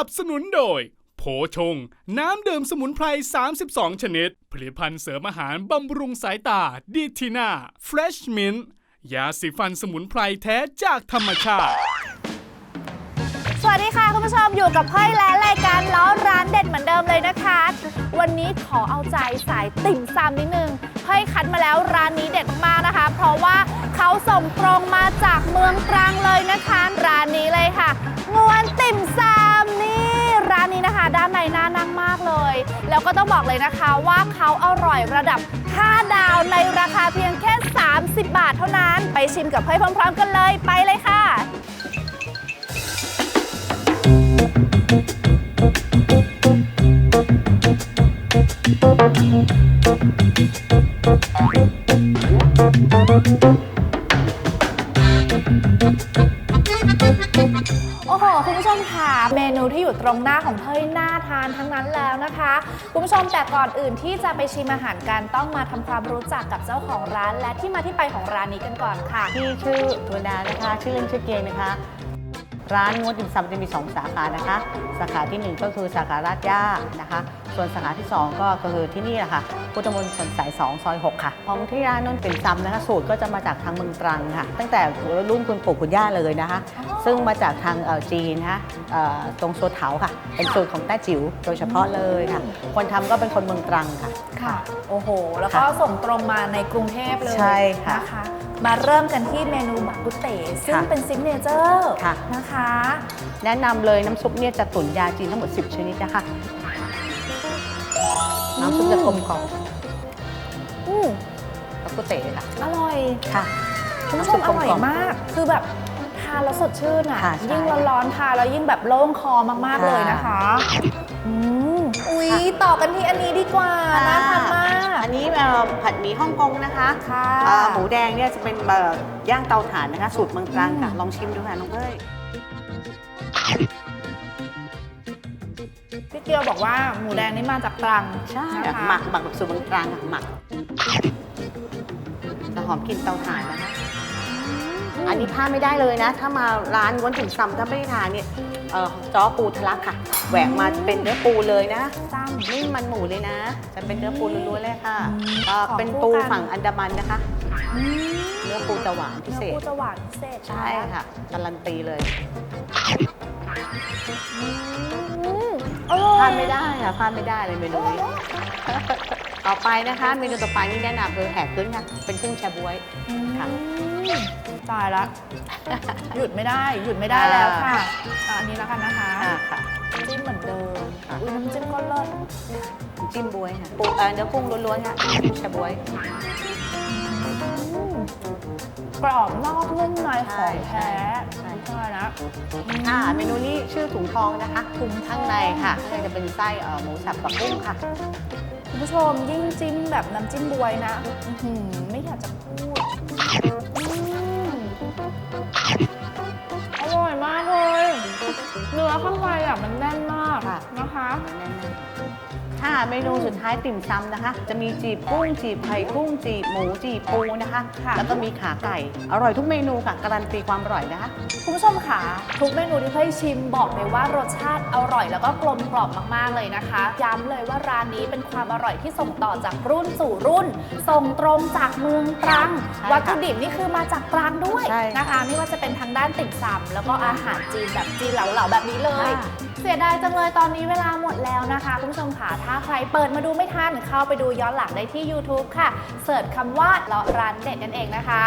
นับสนุนโดย โผชง น้ำดื่มสมุนไพร 32 ชนิด ผลิตภัณฑ์เสริมอาหารบำรุงสายตาดีทีน่าเฟรชมินยาสีฟันสมุนไพรแท้จากธรรมชาติ สวัสดีค่ะ คุณผู้ชมอยู่กับพ่ยและรายการล้อร้านเด็ดเหมือนเดิมเลยนะคะ วันนี้ขอเอาใจสายติ่มซำนิดนึงพ่ยคัดมาแล้วร้านนี้เด็ดมากนะคะ เพราะว่าเขาส่งตรงมาจากเมืองตรังเลยนะคะ ร้านนี้เลยค่ะงวนติ่มซ ด้านในน่านั่งมากเลย แล้วก็ต้องบอกเลยนะคะว่าเขาอร่อยระดับ 5 ดาวในราคาเพียงแค่ 30 บาทเท่านั้น ไปชิมกับเพ่ยพร้อมๆ กันเลยไปเลยค่ะ โอ้โห คุณผู้ชมค่ะเมนูที่อยู่ตรงหน้าของเพ่ยน่าทานทั้งนั้นแล้วนะคะ คุณผู้ชมแต่ก่อนอื่นที่จะไปชิมอาหารกันต้องมาทำความรู้จักกับเจ้าของร้าน และที่มาที่ไปของร้านนี้กันก่อนค่ะ ที่ชื่อตัวดานะคะ ชื่อเล่นชื่อเกงนะคะ ร้านงวดติ่มซำจะมี 2 สาขานะคะ สาขาที่ 1 ก็คือสาขาลาดย่านะคะ ส่วนสาขาที่ 2 ก็คือที่นี่แหละค่ะพุทธมณฑลสาย 2 ซอย 6 ค่ะ ของที่ร้านนุ่นติ่มซำนะคะสูตรก็จะมาจากทางเมืองตรังค่ะ ตั้งแต่รุ่นคุณปู่คุณย่าเลยนะคะอ๋อซึ่งมาจากทางเอ่อจีนนะคะเอ่อตรงโซเถาค่ะ เป็นสูตรของแต้จิ๋วโดยเฉพาะเลยค่ะ คนทำก็เป็นคนเมืองตรังค่ะค่ะ โอ้โห แล้วก็ส่งตรงมาในกรุงเทพเลยใช่ค่ะนะคะ มาเริ่มกันที่เมนูบักกุเตซึ่งค่ะเป็นซิกเนเจอร์ค่ะนะคะ แนะนำเลยน้ำซุปเนี่ยจะตุ๋นยาจีนทั้งหมด 10 ชนิดนะคะ น้ำซุปจะกลมกล่อมอืมแล้วก็เตะค่ะ อร่อยค่ะคุณผู้ชมอร่อยมาก คือแบบทานแล้วสดชื่นอะค่ะใช่ยิ่งร้อนๆทานแล้วยิ่งแบบโล่งคอมากๆค่ะเลยนะคะอืมอุ๊ยต่อกันที่อันนี้ดีกว่าน่าทานมากอันนี้เอ่อผัด หมี่ฮ่องกงนะคะค่ะเอ่อหมูแดงเนี่ยจะเป็นเอ่อย่างเตาถ่านนะคะ สูตรเมืองตรังค่ะอืมลองชิมดูค่ะน้องเอ้ย พี่เกียวบอกว่าหมูแดงนี่มาจากตรังใช่นะคะหมักหมักแบบสูตรเมืองตรังค่ะหมักจะหอมกลิ่นเตาถ่านนะคะ อันนี้พลาดไม่ได้เลยนะ ถ้ามาร้านวนถึงซำถ้าไม่ได้ทานเนี่ย เอ่อจ้อปูทะลักค่ะ แหวกมาเป็นเนื้อปูเลยนะซ้ำไม่มันหมูเลยนะ จะเป็นเนื้อปูล้วนๆเลยค่ะอืมก็ของเป็นคู่ปูกันฝั่งอันดามันนะคะ อืมเนื้อปูจะหวานพิเศเนื้อษ ปูจะหวานพิเศษใช่ค่ะ การันตีเลยอืมอร่อย พลาดไม่ได้ค่ะพลาดไม่ได้เลยเมนูนี้ ต่อไปนะคะเมนูต่อไปนี่แนะนำคือแหกขึ้นค่ะ เป็นกุ้งแชบวยค่ะ อืมตายละหยุดไม่ได้หยุดไม่ได้แล้วค่ะอะ อันนี้แล้วกันนะคะอ่าค่ะจิ้มเหมือนเดิมค่ะ อุ้ยน้ำจิ้มก็เลิศจิ้มบวยค่ะปูเอ่อเนื้อกุ้งล้วนๆค่ะกุ้งแชบวย อืมกรอบนอกนุ่มในของแท้ใช่ ใช่นะอ่าเมนูนี้ชื่อถุงทองนะคะถุงข้างในค่ะข้างในจะเป็นไส้เอ่อหมูสับกับกุ้งค่ะ คุณผู้ชมยิ่งจิ้มแบบน้ำจิ้มบวยนะ อื้อหือไม่อยากจะพูด เนื้อข้างในอะมันแน่นมากค่ะ นะคะ ค่ะเมนูสุดท้ายติ่มซำนะคะ จะมีจีบกุ้งจีบไข่กุ้งจีบหมูจีบปูนะคะ ค่ะ แล้วก็มีขาไก่ อร่อยทุกเมนูค่ะ การันตีความอร่อยนะคะ คุณผู้ชมค่ะทุกเมนูที่เพ่ยชิมบอกเลยว่ารสชาติอร่อย แล้วก็กลมกล่อมมากๆเลยนะคะ ย้ำเลยว่าร้านนี้เป็นความอร่อยที่ส่งต่อจากรุ่นสู่รุ่น ส่งตรงจากเมืองตรัง ใช่ค่ะวัตถุดิบนี่คือมาจากตรังด้วยใช่ค่ะ นะคะ ไม่ว่าจะเป็นทางด้านติ่มซำแล้วก็อาหารจีนแบบจีนเหลาๆแบบนี้เลยค่ะเสียดายจังเลยตอนนี้เวลาหมดแล้วนะคะคุณผู้ชมค่ะถ้าใครเปิดมาดูไม่ทันเข้าไปดูย้อนหลังได้ที่ YouTube ค่ะเสิร์ชคำว่าเลาะร้านเด็ดนั่นเองนะคะ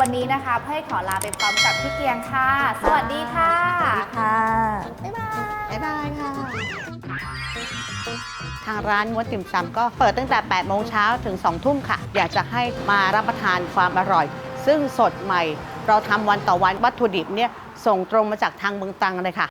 วันนี้นะคะเพ่ยขอลาไปพร้อมกับพี่เกียงค่ะ สวัสดีค่ะค่ะบ๊ายบายบ๊ายบายค่ะ ทางร้านงวดติ่มซำก็เปิดตั้งแต่ 8 โมงเช้าถึง 2 ทุ่มค่ะ อยากจะให้มารับประทานความอร่อย ซึ่งสดใหม่ เราทำวันต่อวันวัตถุดิบเนี่ยส่งตรงมาจากทางเมืองตรังเลยค่ะ